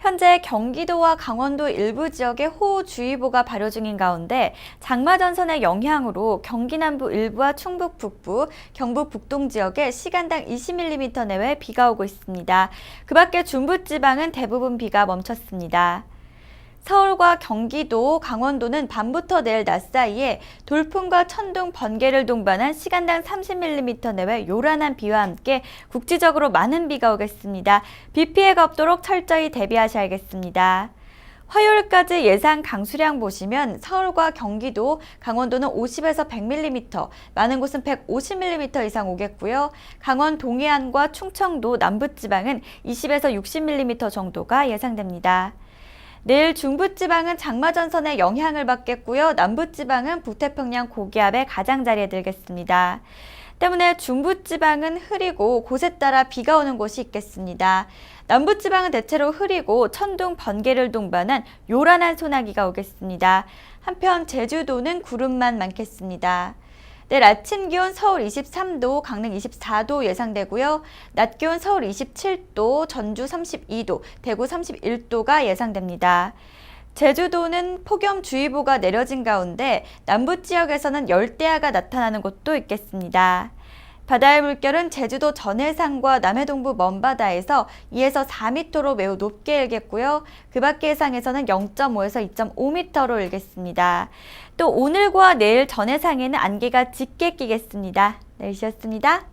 현재 경기도와 강원도 일부 지역에 호우주의보가 발효 중인 가운데 장마전선의 영향으로 경기 남부 일부와 충북 북부, 경북 북동 지역에 시간당 20mm 내외 비가 오고 있습니다. 그 밖에 중부지방은 대부분 비가 멈췄습니다. 서울과 경기도, 강원도는 밤부터 내일 낮 사이에 돌풍과 천둥, 번개를 동반한 시간당 30mm 내외 요란한 비와 함께 국지적으로 많은 비가 오겠습니다. 비 피해가 없도록 철저히 대비하셔야겠습니다. 화요일까지 예상 강수량 보시면 서울과 경기도, 강원도는 50에서 100mm, 많은 곳은 150mm 이상 오겠고요. 강원 동해안과 충청도 남부지방은 20에서 60mm 정도가 예상됩니다. 내일 중부지방은 장마전선의 영향을 받겠고요. 남부지방은 북태평양 고기압의 가장자리에 들겠습니다. 때문에 중부지방은 흐리고 곳에 따라 비가 오는 곳이 있겠습니다. 남부지방은 대체로 흐리고 천둥, 번개를 동반한 요란한 소나기가 오겠습니다. 한편 제주도는 구름만 많겠습니다. 내일 아침 기온 서울 23도, 강릉 24도 예상되고요. 낮 기온 서울 27도, 전주 32도, 대구 31도가 예상됩니다. 제주도는 폭염주의보가 내려진 가운데 남부 지역에서는 열대야가 나타나는 곳도 있겠습니다. 바다의 물결은 제주도 전해상과 남해동부 먼바다에서 2에서 4m로 매우 높게 일겠고요. 그 밖의 해상에서는 0.5에서 2.5m로 일겠습니다. 또 오늘과 내일 전해상에는 안개가 짙게 끼겠습니다. 날씨였습니다.